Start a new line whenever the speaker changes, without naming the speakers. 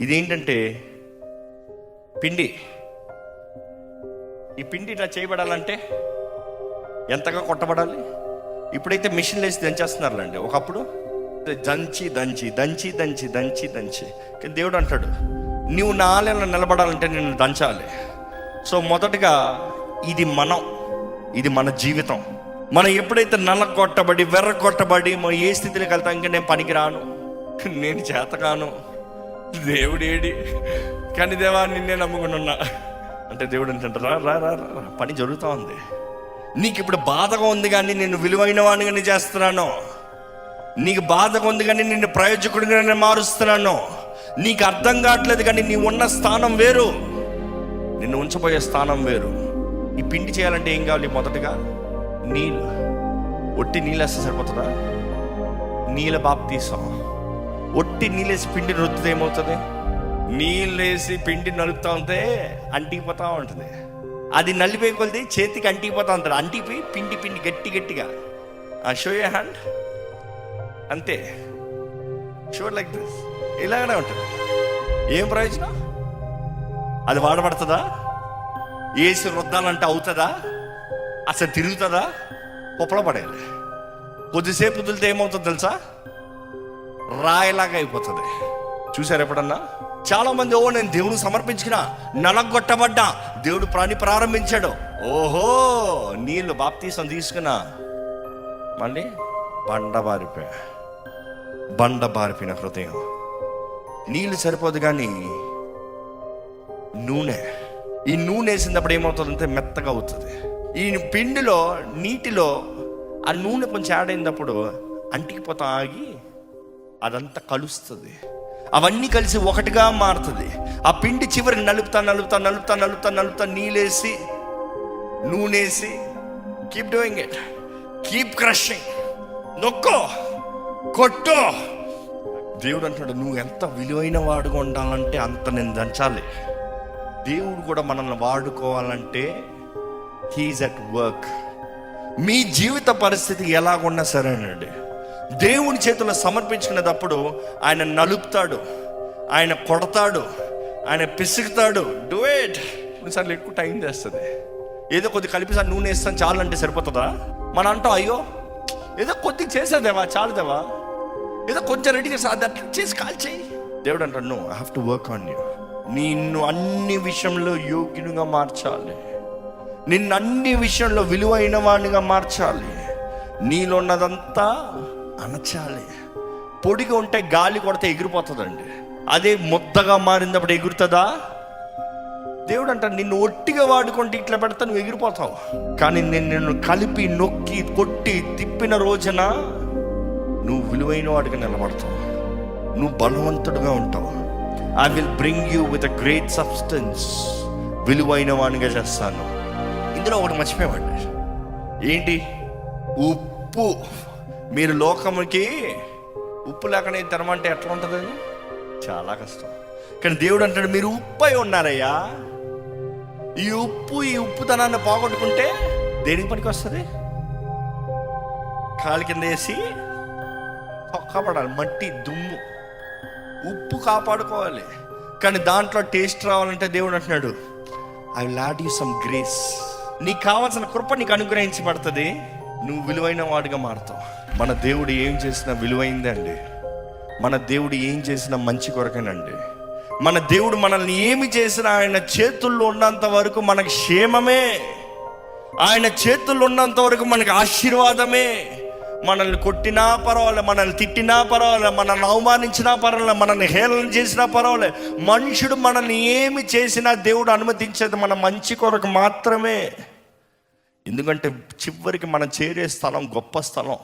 ఇదేంటంటే పిండి. ఈ పిండి ఇట్లా చేయబడాలంటే ఎంతగా కొట్టబడాలి? ఇప్పుడైతే మిషన్లు వేసి దంచేస్తున్నారులేండి. ఒకప్పుడు దంచి దంచి దంచి దంచి దంచి దంచి. కానీ దేవుడు అంటాడు నువ్వు ఆలయంలో నిలబడాలంటే నేను దంచాలి. సో మొదటగా ఇది మనం ఇది మన జీవితం. మనం ఎప్పుడైతే నల్ల కొట్టబడి వెర్ర కొట్టబడి ఏ స్థితిలోకి వెళ్తాం ఇంకా నేను పనికిరాను నేను చేతగాను. దేవుడేడి. కానీ దేవా నిన్నే నమ్ముకుని ఉన్నా అంటే దేవుడు ఏంటంటే రా రా రా పని జరుగుతూ ఉంది. నీకు ఇప్పుడు బాధగా ఉంది కానీ నేను విలువైన వాడిగా చేస్తున్నాను. నీకు బాధగా ఉంది కానీ నిన్ను ప్రయోజకుడిగా నేను మారుస్తున్నాను. నీకు అర్థం కావట్లేదు కానీ నీ ఉన్న స్థానం వేరు. నిన్ను ఉంచబోయే స్థానం వేరు. ఈ పిండి చేయాలంటే ఏం కావాలి మొదటగా? నీళ్ళు. ఒట్టి నీళ్ళు వేస్తే సరిపోతుందా? నీళ్ళ బాప్తీసం. ఒట్టి నీళ్ళేసి పిండి నొత్తితే ఏమవుతుంది? నీళ్ళేసి పిండి నలుపుతా ఉంటే అంటికిపోతా ఉంటుంది. అది నలిపే కొలిది చేతికి అంటికిపోతా ఉంటుంది. అంటిపోయి పిండి పిండి గట్టి గట్టిగా. ఆ షో యూ హ్యాండ్ అంతే. షో లైక్ దిస్ ఇలాగనే ఉంటుంది. ఏం ప్రయోజనం? అది వాడబడుతుందా? ఏసి రుద్దాలంటే అవుతుందా? అసలు తిరుగుతుందా? కుప్పల పడేయాలి. కొద్దిసేపు వదిలితే ఏమవుతుంది తెలుసా? రాయిలాగా అయిపోతుంది. చూసారు ఎప్పుడన్నా? చాలా మంది ఓ నేను దేవుడికి సమర్పించిన నలగొట్టబడ్డా దేవుడు ప్రాణి ప్రారంభించాడు. ఓహో నీళ్ళు బాప్తీసం తీసుకున్నా. మళ్ళీ బండ బారిపోయా బండ బారిపోయిన హృదయం. నీళ్ళు సరిపోదు కానీ నూనె ఈ నూనె వేసినప్పుడు ఏమవుతుందంటే మెత్తగా అవుతుంది. ఈ పిండిలో నీటిలో ఆ నూనె కొంచెం యాడ్ అయినప్పుడు అంటికిపోతా ఆగి అదంతా కలుస్తుంది. అవన్నీ కలిసి ఒకటిగా మారుతుంది. ఆ పిండి చివరి నలుపుతా నలుపుతా నలుపుతా నలుపుతా నలుపుతా నీళ్ళేసి నూనెసి keep doing it keep crushing నొక్కో కొట్టో. దేవుడు అంటాడు నువ్వు ఎంత విలువైన వాడుగా ఉండాలంటే అంత నేను దంచాలి. దేవుడు కూడా మనల్ని వాడుకోవాలంటే హీజ్ అట్ వర్క్ మీ జీవిత పరిస్థితి ఎలాగున్నా సరేనండి. దేవుని చేతుల్లో సమర్పించుకునేటప్పుడు ఆయన నలుపుతాడు ఆయన కొడతాడు ఆయన పిసుకుతాడు. డూ ఇట్ కొన్నిసార్లు ఎక్కువ టైం చేస్తుంది. ఏదో కొద్ది కలిపిసారి నూనె వేస్తాను చాలు అంటే సరిపోతుందా? మనం అంటాం అయ్యో ఏదో కొద్దిగా చేసేదేవా చాలు దేవా ఏదో కొంచెం రెడీ చేసి అది అట్లా చేసి కాల్ చేయి దేవుడు అంటాడు no I have to work on you నిన్ను అన్ని విషయంలో యోగ్యునిగా మార్చాలి. నిన్ను అన్ని విషయంలో విలువైన వాడిగా మార్చాలి. నీలో ఉన్నదంతా అణచాలి. పొడిగా ఉంటే గాలి కొడితే ఎగిరిపోతుందండి. అదే ముద్దగా మారినప్పుడు ఎగురుతుందా? దేవుడు అంట నిన్ను ఒట్టిగా వాడుకుంటే ఇట్లా పెడతా నువ్వు ఎగిరిపోతావు. కానీ నేను నిన్ను కలిపి నొక్కి కొట్టి తిప్పిన రోజున నువ్వు విలువైన వాడిగా నిలబడతావు. నువ్వు బలవంతుడుగా ఉంటావు. I will bring you with a great substance విలువైన వాడిగా చేస్తాను. ఇందులో ఒకటి మర్చిపోయామండి. ఏంటి? ఉప్పు. మీరు లోకముకి ఉప్పు లేకుండా తినమంటే ఎట్లా ఉంటుంది? చాలా కష్టం. కానీ దేవుడు అంటాడు మీరు ఉప్పు అయి ఉన్నారయ్యా. ఈ ఉప్పు ఈ ఉప్పుతనాన్ని పోగొట్టుకుంటే దేనికి పనికి వస్తుంది? కాలు కింద వేసి కాపాడాలి మట్టి దుమ్ము. ఉప్పు కాపాడుకోవాలి. కానీ దాంట్లో టేస్ట్ రావాలంటే దేవుడు అంటున్నాడు I load you some grace నీకు కావాల్సిన కృప నీకు అనుగ్రహించబడుతుంది. నువ్వు విలువైన వాడిగా మారుతావు. మన దేవుడు ఏం చేసినా విలువైందండి. మన దేవుడు ఏం చేసినా మంచి కొరకేనండి. మన దేవుడు మనల్ని ఏమి చేసినా ఆయన చేతుల్లో ఉన్నంత వరకు మనకు క్షేమమే. ఆయన చేతుల్లో ఉన్నంత వరకు మనకు ఆశీర్వాదమే. మనల్ని కొట్టినా పర్వాలే మనల్ని తిట్టినా పర్వాలే మనల్ని అవమానించినా పర్వాలే మనల్ని హేళన చేసినా పర్వాలే. మనుషుడు మనల్ని ఏమి చేసినా దేవుడు అనుమతించేది మన మంచి కొరకు మాత్రమే. ఎందుకంటే చివరికి మనం చేరే స్థలం గొప్ప స్థలం.